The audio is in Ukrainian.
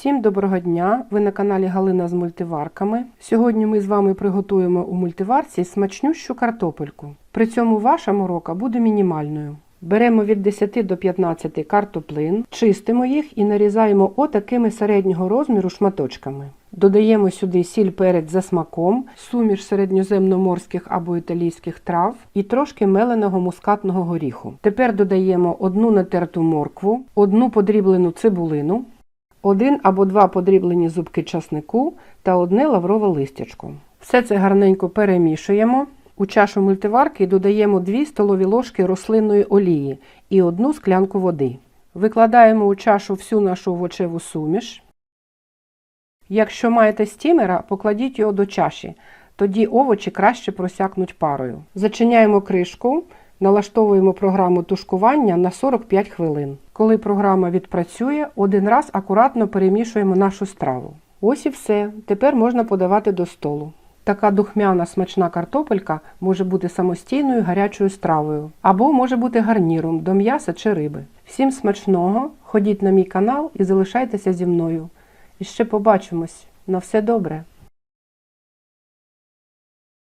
Всім доброго дня! Ви на каналі Галина з мультиварками. Сьогодні ми з вами приготуємо у мультиварці смачнющу картопельку. При цьому ваша морока буде мінімальною. Беремо від 10 до 15 картоплин, чистимо їх і нарізаємо отакими середнього розміру шматочками. Додаємо сюди сіль перець за смаком, суміш середньоземноморських або італійських трав і трошки меленого мускатного горіху. Тепер додаємо одну натерту моркву, одну подріблену цибулину, один або два подріблені зубки часнику та одне лаврове листячко. Все це гарненько перемішуємо. У чашу мультиварки додаємо 2 столові ложки рослинної олії і одну склянку води. Викладаємо у чашу всю нашу овочеву суміш. Якщо маєте стімера, покладіть його до чаші, тоді овочі краще просякнуть парою. Зачиняємо кришку, налаштовуємо програму тушкування на 45 хвилин. Коли програма відпрацює, один раз акуратно перемішуємо нашу страву. Ось і все. Тепер можна подавати до столу. Така духмяна смачна картопелька може бути самостійною гарячою стравою або може бути гарніром до м'яса чи риби. Всім смачного! Ходіть на мій канал і залишайтеся зі мною. І ще побачимось. На все добре!